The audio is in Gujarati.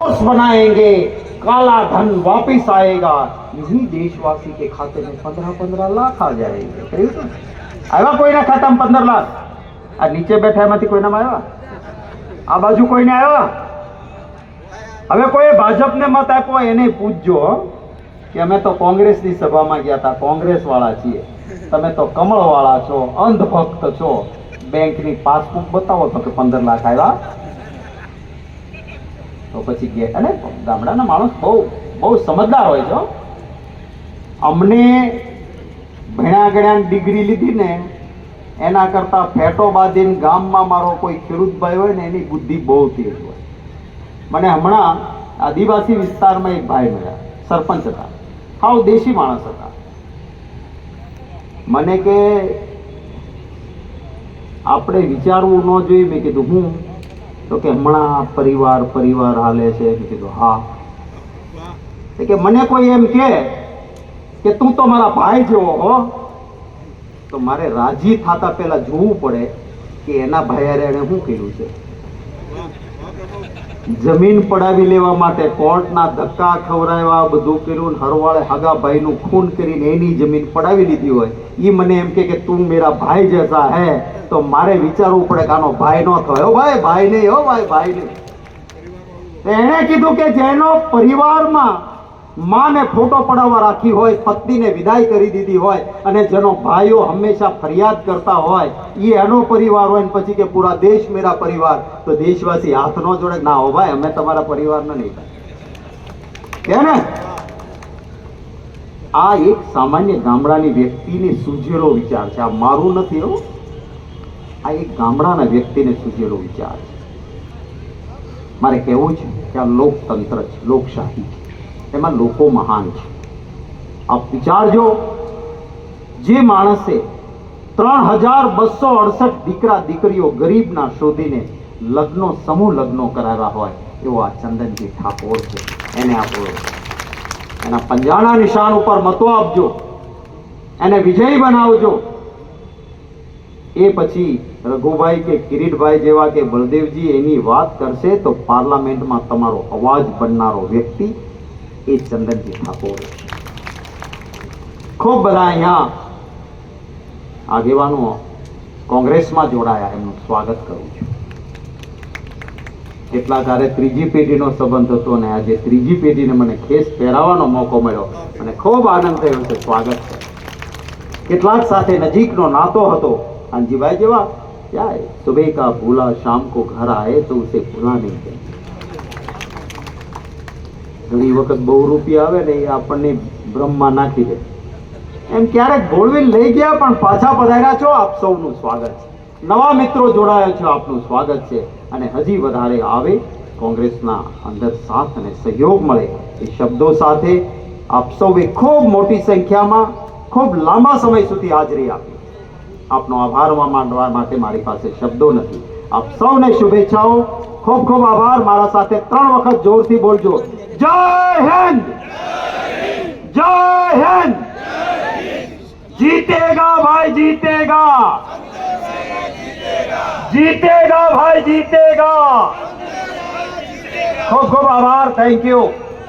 कोर्स बनाएंगे काला धन वापिस आएगा यही देशवासी के खाते में पंद्रह पंद्रह लाख आ जाएंगे કહ્યું તું? આવ્યા કોઈના ખાતામાં પંદર લાખ આ નીચે બેઠા એમાંથી કોઈનામાં આવ્યા આ બાજુ કોઈને આવ્યા હવે કોઈ ભાજપને મત આપ્યો એને પૂછજો હો, કે અમે તો કોંગ્રેસની સભામાં ગયા હતા કોંગ્રેસ વાળા છીએ તમે તો કમળ વાળા છો અંધભક્ત છો બેંકની પાસબુક બતાવો તો કે પંદર લાખ આવ્યા તો પછી કે અને ગામડાના માણસ બહુ બહુ સમજદાર હોય છે અમને ભણ્યા ગણ્યા ડિગ્રી લીધી ને, એના કરતા ફેટો બાંધીને ગામમાં મારો કોઈ ખેડૂતભાઈ હોય ને, એની બુદ્ધિ બહુ તેજ હોય. મને હમણાં આદિવાસી વિસ્તારમાં એક ભાઈ મળ્યા, સરપંચ હતા. હાવ દેશી માણસ હતા. મને કે, આપણે વિચારવું ન જોઈએ. મેં કીધું, હું તો કે હમણાં પરિવાર પરિવાર હાલે છે મેં કીધું, હા. કે મને કોઈ એમ કે કે તું તો મારા ભાઈ જેવો હો. તો મારે રાજી થતા પહેલા જોવું પડે કે એના ભાઈ એણે શું કર્યું છે. જમીન પડાવી લેવા માટે કોર્ટના ધક્કા ખવરાવ્યા બધું કર્યું ને હરવાળે હગા ભાઈનું ખૂન કરીને એની જમીન પડાવી લીધી હોય. એ મને એમ કે તું મેરા ભાઈ જૈસા હે. તો મારે વિચારવું પડે કે આનો ભાઈ નો થયો ભાઈ ભાઈ નહીં હો ભાઈ ભાઈ નહીં. એણે કીધું કે જેનો પરિવારમાં માને ફોટો પડાવવા રાખી હોય, પત્નીને વિદાય કરી દીધી હોય અને જેનો ભાઈઓ હંમેશા ફરિયાદ કરતા હોય એ એનો પરિવાર હોય ને પછી કે પૂરા દેશ મેરા પરિવાર. તો દેશવાસી હાથ નો જોડે ના હો ભાઈ, અમે તમારા પરિવારનો નહીં કે ને? આ એક સામાન્ય ગામડાની વ્યક્તિની સૂઝેલો વિચાર છે. આ મારું નથી, હો. આ એક ગામડાના વ્યક્તિને સૂઝેલો વિચાર છે. મારે કહેવું છે કે આ લોકતંત્ર છે, લોકશાહી છે. એમાં લોકો મહાન છે. આપ વિચારજો, જે માણસે ત્રણ હજાર બસો અડસઠ દીકરા, દીકરીઓ ગરીબના શોધીને લગ્નો, સમૂહ લગ્નો કરાવ્યા હોય, એવો આ ચંદનજી ઠાકોર છે. એને આપો એના પંજાણા નિશાન ઉપર મતો આપજો. એને વિજયી બનાવજો. એ પછી રઘુભાઈ કે કિરીટભાઈ જેવા કે બળદેવજી એની વાત કરશે તો પાર્લામેન્ટમાં તમારો અવાજ બનનારો વ્યક્તિ એ ચંદનજી ઠાકોર ખૂબ બધા અહીંયા આગેવાનો કોંગ્રેસમાં જોડાયા, એમનું સ્વાગત કરું છું. કેટલાક હારે ત્રીજી પેઢીનો સંબંધ હતો અને આજે ત્રીજી પેઢીને મને ખેસ પહેરાવવાનો મોકો મળ્યો અને ખૂબ આનંદ થયો છે, સ્વાગત છે. કેટલાક સાથે નજીકનો નાતો હતો કાનજીભાઈ જેવા क्या है सुबह का भूला शाम को घर आए तो उसे भूला नहीं चाहिए ઘણી વખત બહુ રૂપિયા આવે ને એ આપણને બ્રહ્મમાં નાખી દે એમ ક્યારેક ભોળવીને લઈ ગયા પણ પાછા પધાર્યા છો આપ સૌનું સ્વાગત છે નવા મિત્રો જોડાયા છો આપનું સ્વાગત છે અને હજી વધારે આવે કોંગ્રેસના અંદર સાથ અને સહયોગ મળે એ શબ્દો સાથે આપ સૌએ ખૂબ મોટી સંખ્યામાં ખૂબ લાંબા સમય સુધી હાજરી આપી आप आभार माटे मारी पासे शब्दों नहीं आप सौ ने शुभेच्छाओं खूब खूब आभार मारा साथे त्रण वक्त ज़ोर थी बोल जय हिंद जय हिंद जीतेगा भाई जीतेगा जीतेगा भाई जीतेगा खूब खूब आभार थैंक यू